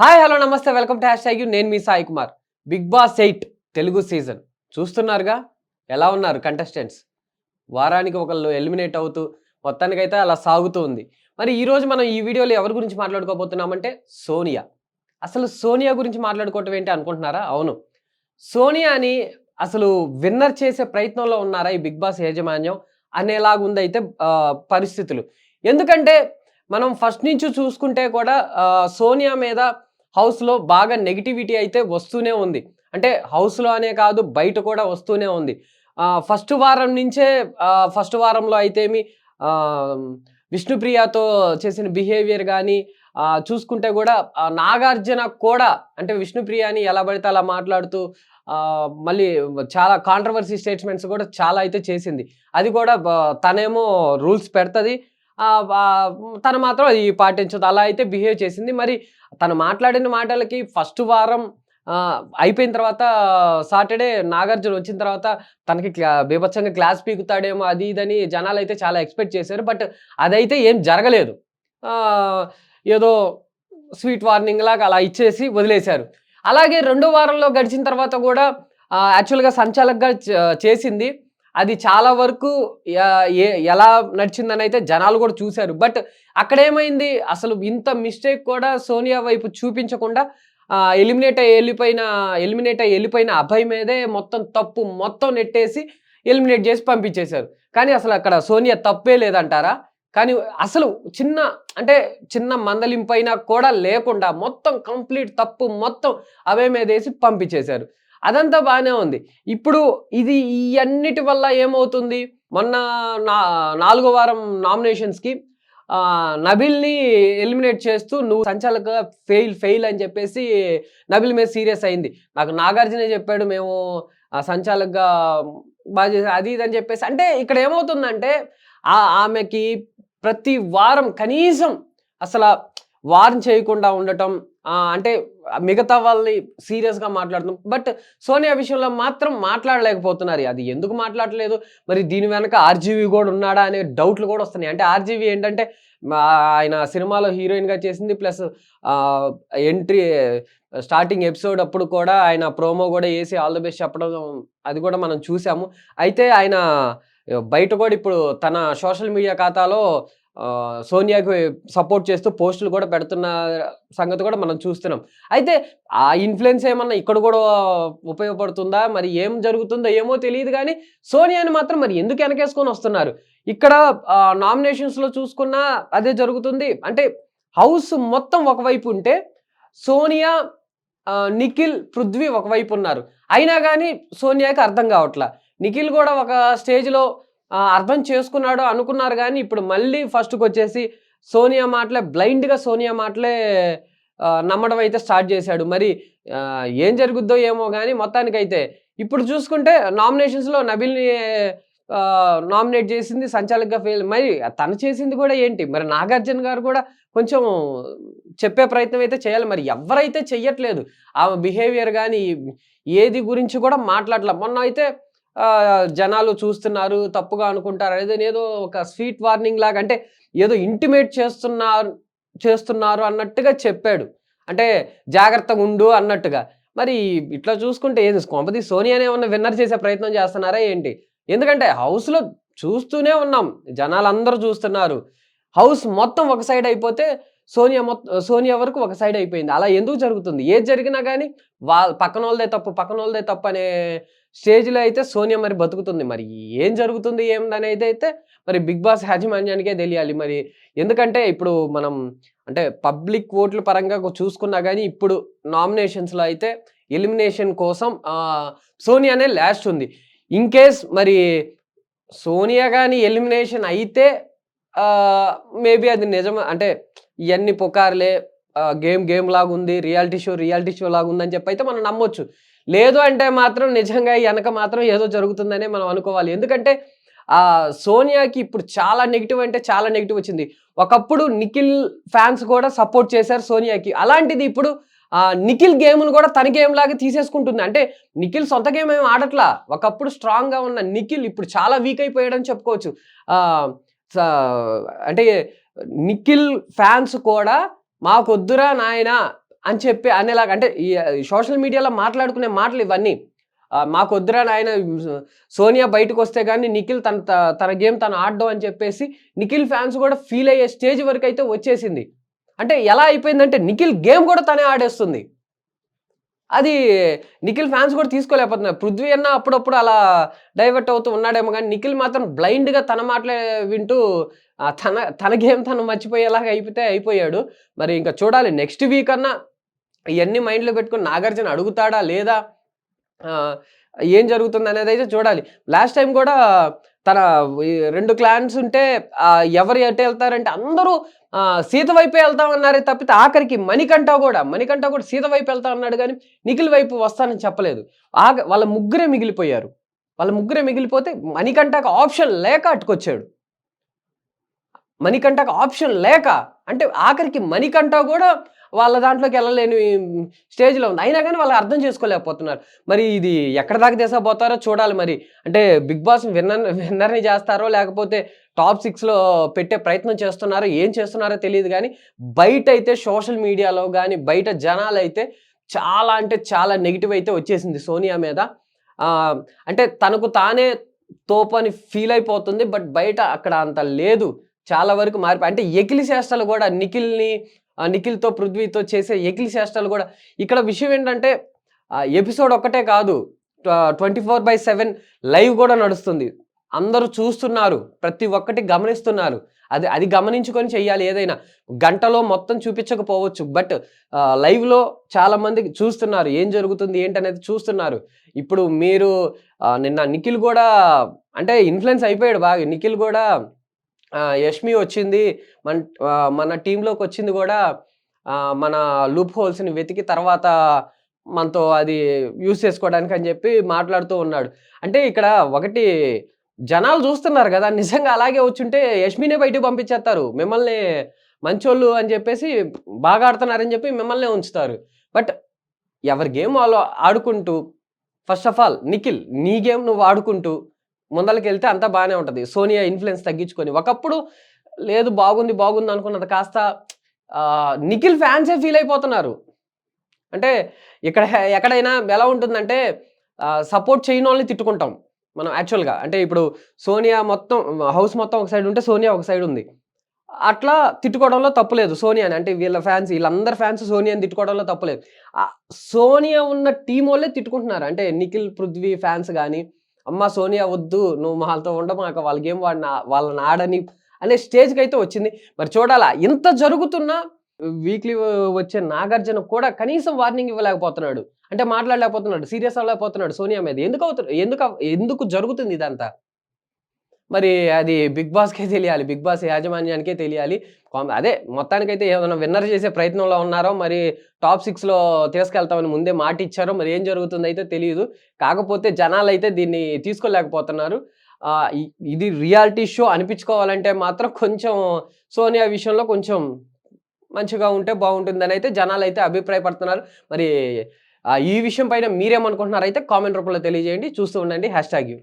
Hi hello నమస్తే welcome to hash tag నేను మీ Sai Kumar. Bigg Boss eight Telugu season. చూస్తున్నారుగా? ఎలా ఉన్నారు కంటెస్టెంట్స్ వారానికి ఒకళ్ళు ఎలిమినేట్ అవుతూ మొత్తానికైతే అలా సాగుతూ ఉంది. మరి ఈరోజు మనం ఈ వీడియోలో ఎవరి గురించి మాట్లాడుకోబోతున్నామంటే సోనియా. అసలు సోనియా గురించి మాట్లాడుకోవటం ఏంటి అనుకుంటున్నారా? అవును. సోనియాని అసలు విన్నర్ చేసే ప్రయత్నంలో ఉన్నారా ఈ బిగ్ బాస్ యాజమాన్యం అనేలాగుందైతే పరిస్థితులు. ఎందుకంటే మనం ఫస్ట్ నుంచి చూసుకుంటే కూడా సోనియా మీద హౌస్లో బాగా నెగిటివిటీ అయితే వస్తూనే ఉంది. అంటే హౌస్లో అనే కాదు బయట కూడా వస్తూనే ఉంది. ఫస్ట్ వారం నుంచే ఫస్ట్ వారంలో అయితేమి విష్ణుప్రియతో చేసిన బిహేవియర్ కానీ చూసుకుంటే కూడా నాగార్జున కూడా అంటే విష్ణుప్రియని ఎలా పడితే అలా మాట్లాడుతూ మళ్ళీ చాలా కాంట్రవర్సీ స్టేట్మెంట్స్ కూడా చాలా అయితే చేసింది. అది కూడా తనేమో రూల్స్ పెడుతుంది. తను మాత్రం అది పాటించదు. అలా అయితే బిహేవ్ చేసింది. మరి తను మాట్లాడిన మాటలకి ఫస్ట్ వారం అయిపోయిన తర్వాత సాటర్డే నాగార్జున వచ్చిన తర్వాత తనకి బీభత్సంగా క్లాస్ పీకుతాడేమో అది ఇదని జనాలు అయితే చాలా ఎక్స్పెక్ట్ చేశారు. బట్ అదైతే ఏం జరగలేదు. ఏదో స్వీట్ వార్నింగ్ లాగా అలా ఇచ్చేసి వదిలేశారు. అలాగే రెండో వారంలో గడిచిన తర్వాత కూడా యాక్చువల్గా సంచాలకంగా చేసింది అది చాలా వరకు ఏ- ఎలా నడిచిందని అయితే జనాలు కూడా చూశారు. బట్ అక్కడ ఏమైంది అసలు ఇంత మిస్టేక్ కూడా సోనియా వైపు చూపించకుండా ఎలిమినేట్ అయ్యి వెళ్ళిపోయిన ఎలిమినేట్ అయ్యి వెళ్ళిపోయిన అభయ్ మీదే మొత్తం తప్పు మొత్తం నెట్టేసి ఎలిమినేట్ చేసి పంపించేశారు. కానీ అసలు అక్కడ సోనియా తప్పే లేదంటారా? కానీ అసలు చిన్న అంటే చిన్న మందలింపైనా కూడా లేకుండా మొత్తం కంప్లీట్ తప్పు మొత్తం అవే మీద వేసి పంపించేశారు. అదంతా బాగానే ఉంది. ఇప్పుడు ఇది ఈ అన్నిటి వల్ల ఏమవుతుంది? మొన్న నా నాలుగో వారం నామినేషన్స్కి నబిల్ని ఎలిమినేట్ చేస్తూ నువ్వు సంచాలకగా ఫెయిల్ ఫెయిల్ అని చెప్పేసి నబిల్ మీద సీరియస్ అయింది. నాకు నాగార్జునే చెప్పాడు మేము సంచాలకగా బాగా చేసా అది ఇది అని చెప్పేసి. అంటే ఇక్కడ ఏమవుతుందంటే ఆ ఆమెకి ప్రతి వారం కనీసం అసలు వారం చేయకుండా ఉండటం అంటే మిగతా వాళ్ళని సీరియస్గా మాట్లాడుతున్నాం. బట్ సోనియా విషయంలో మాత్రం మాట్లాడలేకపోతున్నారు. అది ఎందుకు మాట్లాడలేదు? మరి దీని వెనక ఆర్జీవి కూడా ఉన్నాడా అనే డౌట్లు కూడా వస్తున్నాయి. అంటే ఆర్జీవి ఏంటంటే ఆయన సినిమాలో హీరోయిన్గా చేసింది ప్లస్ ఎంట్రీ స్టార్టింగ్ ఎపిసోడ్ అప్పుడు కూడా ఆయన ప్రోమో కూడా వేసి ఆల్ ది బెస్ట్ చెప్పడం అది కూడా మనం చూసాము. అయితే ఆయన బయట కూడా ఇప్పుడు తన సోషల్ మీడియా ఖాతాలో సోనియాకి సపోర్ట్ చేస్తూ పోస్టులు కూడా పెడుతున్న సంగతి కూడా మనం చూస్తున్నాం. అయితే ఆ ఇన్ఫ్లుయెన్స్ ఏమన్నా ఇక్కడ కూడా ఉపయోగపడుతుందా? మరి ఏం జరుగుతుందో ఏమో తెలియదు కానీ సోనియాని మాత్రం మరి ఎందుకు వెనకేసుకొని వస్తున్నారు? ఇక్కడ నామినేషన్స్లో చూసుకున్నా అదే జరుగుతుంది. అంటే హౌస్ మొత్తం ఒకవైపు ఉంటే సోనియా నిఖిల్ పృథ్వీ ఒకవైపు ఉన్నారు. అయినా కానీ సోనియాకి అర్థం కావట్లా. నిఖిల్ కూడా ఒక స్టేజ్లో అర్థం చేసుకున్నాడు అనుకున్నారు కానీ ఇప్పుడు మళ్ళీ ఫస్ట్కి వచ్చేసి సోనియా మాటలే బ్లైండ్గా సోనియా మాటలే నమ్మడం అయితే స్టార్ట్ చేశాడు. మరి ఏం జరుగుద్దో ఏమో కానీ మొత్తానికైతే ఇప్పుడు చూసుకుంటే నామినేషన్స్లో నబిల్ని నామినేట్ చేసింది సంచాలకుగా ఫెయిల్ మరి తను చేసింది కూడా ఏంటి? మరి నాగార్జున గారు కూడా కొంచెం చెప్పే ప్రయత్నం అయితే చేయాలి. మరి ఎవరైతే చెయ్యట్లేదు. ఆమె బిహేవియర్ కానీ ఏది గురించి కూడా మాట్లాడలే మొన్న అయితే జనాలు చూస్తున్నారు తప్పుగా అనుకుంటారు అనేది ఏదో ఒక స్వీట్ వార్నింగ్ లాగా అంటే ఏదో ఇంటిమేట్ చేస్తున్నారు చేస్తున్నారు అన్నట్టుగా చెప్పాడు. అంటే జాగ్రత్తగా ఉండు అన్నట్టుగా. మరి ఇట్లా చూసుకుంటే ఏంది కొంపది సోనియానే ఏమన్నా విన్నర్ చేసే ప్రయత్నం చేస్తున్నారా ఏంటి? ఎందుకంటే హౌస్లో చూస్తూనే ఉన్నాం జనాలందరూ చూస్తున్నారు. హౌస్ మొత్తం ఒక సైడ్ అయిపోతే సోనియా మొత్తం సోనియా వరకు ఒక సైడ్ అయిపోయింది. అలా ఎందుకు జరుగుతుంది? ఏది జరిగినా కానీ వాళ్ళ పక్కన వాళ్ళదే తప్పు పక్కన వాళ్ళదే తప్పు అనే స్టేజ్లో అయితే సోనియా మరి బతుకుతుంది. మరి ఏం జరుగుతుంది ఏమిటనేది అయితే మరి బిగ్ బాస్ యాజమాన్యానికే తెలియాలి. మరి ఎందుకంటే ఇప్పుడు మనం అంటే పబ్లిక్ ఓట్ల పరంగా చూసుకున్నా కానీ ఇప్పుడు నామినేషన్స్లో అయితే ఎలిమినేషన్ కోసం సోనియానే లాస్ట్ ఉంది. ఇన్ కేస్ మరి సోనియా కానీ ఎలిమినేషన్ అయితే మేబీ అది నిజం అంటే ఇవన్నీ పుకార్లే గేమ్ గేమ్ లాగా ఉంది రియాలిటీ షో రియాలిటీ షో లాగా ఉందని చెప్పి అయితే మనం నమ్మొచ్చు. లేదు అంటే మాత్రం నిజంగా వెనక మాత్రం ఏదో జరుగుతుందనే మనం అనుకోవాలి. ఎందుకంటే ఆ సోనియాకి ఇప్పుడు చాలా నెగిటివ్ అంటే చాలా నెగిటివ్ వచ్చింది. ఒకప్పుడు నిఖిల్ ఫ్యాన్స్ కూడా సపోర్ట్ చేశారు సోనియాకి. అలాంటిది ఇప్పుడు నిఖిల్ గేమ్ను కూడా తన గేమ్ లాగా తీసేసుకుంటుంది. అంటే నిఖిల్ సొంత గేమ్ ఏమి ఆడట్లా? ఒకప్పుడు స్ట్రాంగ్గా ఉన్న నిఖిల్ ఇప్పుడు చాలా వీక్ అయిపోయాడని చెప్పుకోవచ్చు. అంటే నిఖిల్ ఫ్యాన్స్ కూడా మాకొద్దురా నాయన అని చెప్పి అనేలాగా అంటే ఈ సోషల్ మీడియాలో మాట్లాడుకునే మాటలు ఇవన్నీ. మాకొద్దురా మాకు వద్దురా సోనియా బయటకు వస్తే కానీ నిఖిల్ తన త- తన గేమ్ తను ఆడడం అని చెప్పేసి నిఖిల్ ఫ్యాన్స్ కూడా ఫీల్ అయ్యే స్టేజ్ వరకు అయితే వచ్చేసింది. అంటే ఎలా అయిపోయిందంటే నిఖిల్ గేమ్ కూడా తనే ఆడేస్తుంది. అది నిఖిల్ ఫ్యాన్స్ కూడా తీసుకోలేకపోతున్నారు. పృథ్వీ అన్న అప్పుడప్పుడు అలా డైవర్ట్ అవుతూ ఉన్నాడేమో కానీ నిఖిల్ మాత్రం బ్లైండ్గా తన మాటలే వింటూ తన తన గేమ్ తను మర్చిపోయేలాగా అయిపోతే అయిపోయాడు. మరి ఇంకా చూడాలి నెక్స్ట్ వీక్ అన్నా ఇవన్నీ మైండ్లో పెట్టుకుని నాగార్జున అడుగుతాడా లేదా? ఏం జరుగుతుంది అనేది అయితే చూడాలి. లాస్ట్ టైం కూడా తన రెండు క్లాన్స్ ఉంటే ఎవరు ఎటు వెళ్తారంటే అందరూ సీత వైపే వెళ్తామన్నారే తప్పితే ఆఖరికి మణికంఠ కూడా మణికంఠ కూడా సీత వైపు వెళ్తా అన్నాడు కానీ నిఖిల్ వైపు వస్తానని చెప్పలేదు. ఆగ వాళ్ళ ముగ్గురే మిగిలిపోయారు. వాళ్ళ ముగ్గురే మిగిలిపోతే మణికంఠకు ఆప్షన్ లేక అట్టుకొచ్చాడు మణికంఠకు ఆప్షన్ లేక అంటే ఆఖరికి మణికంఠ కూడా వాళ్ళ దాంట్లోకి వెళ్ళలేని స్టేజ్లో ఉంది. అయినా కానీ వాళ్ళు అర్థం చేసుకోలేకపోతున్నారు. మరి ఇది ఎక్కడ దాకా తీసపోతారో చూడాలి మరి. అంటే బిగ్ బాస్ విన్నర్ విన్నర్ని చేస్తారో లేకపోతే టాప్ సిక్స్లో పెట్టే ప్రయత్నం చేస్తున్నారో ఏం చేస్తున్నారో తెలియదు కానీ బయట అయితే సోషల్ మీడియాలో కానీ బయట జనాలు అయితే చాలా అంటే చాలా నెగిటివ్ అయితే వచ్చేసింది సోనియా మీద. అంటే తనకు తానే తోపని ఫీల్ అయిపోతుంది బట్ బయట అక్కడ అంత లేదు. చాలా వరకు మారిపోయి అంటే ఎకిలి చేష్టలు కూడా నిఖిల్ని నిఖిల్తో పృథ్వీతో చేసే ఎకిలి చేష్టలు కూడా ఇక్కడ విషయం ఏంటంటే ఎపిసోడ్ ఒక్కటే కాదు twenty four by seven live కూడా నడుస్తుంది. అందరూ చూస్తున్నారు ప్రతి ఒక్కటి గమనిస్తున్నారు. అది అది గమనించుకొని చెయ్యాలి ఏదైనా. గంటలో మొత్తం చూపించకపోవచ్చు బట్ లైవ్లో చాలామంది చూస్తున్నారు ఏం జరుగుతుంది ఏంటనేది చూస్తున్నారు. ఇప్పుడు మీరు నిన్న నిఖిల్ కూడా అంటే ఇన్ఫ్లుయెన్స్ అయిపోయాడు బాగా. నిఖిల్ కూడా యష్మి వచ్చింది. మన మన టీంలోకి వచ్చింది కూడా మన లూప్ హోల్స్ని వెతికి తర్వాత మనతో అది యూస్ చేసుకోవడానికి అని చెప్పి మాట్లాడుతూ ఉన్నాడు. అంటే ఇక్కడ ఒకటి జనాలు చూస్తున్నారు కదా నిజంగా అలాగే వచ్చుంటే యష్మినే బయటకు పంపించేస్తారు. మిమ్మల్ని మంచోళ్ళు అని చెప్పేసి బాగా ఆడుతున్నారని చెప్పి మిమ్మల్నే ఉంచుతారు. బట్ ఎవరి గేమ్ వాళ్ళు ఆడుకుంటూ ఫస్ట్ ఆఫ్ ఆల్ నిఖిల్ నీ గేమ్ నువ్వు ఆడుకుంటూ ముందలకి వెళ్తే అంతా బాగానే ఉంటుంది. సోనియా ఇన్ఫ్లుయెన్స్ తగ్గించుకొని. ఒకప్పుడు లేదు బాగుంది బాగుంది అనుకున్నది కాస్త నిఖిల్ ఫ్యాన్సే ఫీల్ అయిపోతున్నారు. అంటే ఇక్కడ ఎక్కడైనా ఎలా ఉంటుందంటే సపోర్ట్ చేయని వాళ్ళని తిట్టుకుంటాం మనం యాక్చువల్గా అంటే ఇప్పుడు సోనియా మొత్తం హౌస్ మొత్తం ఒక సైడ్ ఉంటే సోనియా ఒక సైడ్ ఉంది. అట్లా తిట్టుకోవడంలో తప్పులేదు సోనియాని. అంటే వీళ్ళ ఫ్యాన్స్ వీళ్ళందరి ఫ్యాన్స్ సోనియాని తిట్టుకోవడంలో తప్పులేదు సోనియా ఉన్న టీం వాళ్ళే తిట్టుకుంటున్నారు. అంటే నిఖిల్ పృథ్వీ ఫ్యాన్స్ కానీ అమ్మ సోనియా వద్దు నువ్వు వాళ్ళతో ఉండమాక వాళ్ళ గేమ్ వాడిన వాళ్ళని ఆడని అనే స్టేజ్కి అయితే వచ్చింది. మరి చూడాలా ఇంత జరుగుతున్నా వీక్లీ వచ్చే నాగార్జున కూడా కనీసం వార్నింగ్ ఇవ్వలేకపోతున్నాడు. అంటే మాట్లాడలేకపోతున్నాడు సీరియస్ అవ్వలేకపోతున్నాడు సోనియా మీద. ఎందుకు అవుతున్నాడు ఎందుకు ఎందుకు జరుగుతుంది ఇదంతా? మరి అది బిగ్ బాస్కే తెలియాలి. బిగ్ బాస్ యాజమాన్యానికే తెలియాలి. అదే మొత్తానికైతే ఏమైనా విన్నర్ చేసే ప్రయత్నంలో ఉన్నారో మరి టాప్ సిక్స్లో తీసుకెళ్తామని ముందే మాట ఇచ్చారో మరి ఏం జరుగుతుందో అయితే తెలియదు. కాకపోతే జనాలు అయితే దీన్ని తీసుకోలేకపోతున్నారు. ఇది రియాలిటీ షో అనిపించుకోవాలంటే మాత్రం కొంచెం సోనియా విషయంలో కొంచెం మంచిగా ఉంటే బాగుంటుందని అయితే జనాలు అయితే అభిప్రాయపడుతున్నారు. మరి ఈ విషయం పైన మీరేమనుకుంటున్నారు అయితే కామెంట్ రూపంలో తెలియజేయండి. చూస్తూ ఉండండి. Hashtag U.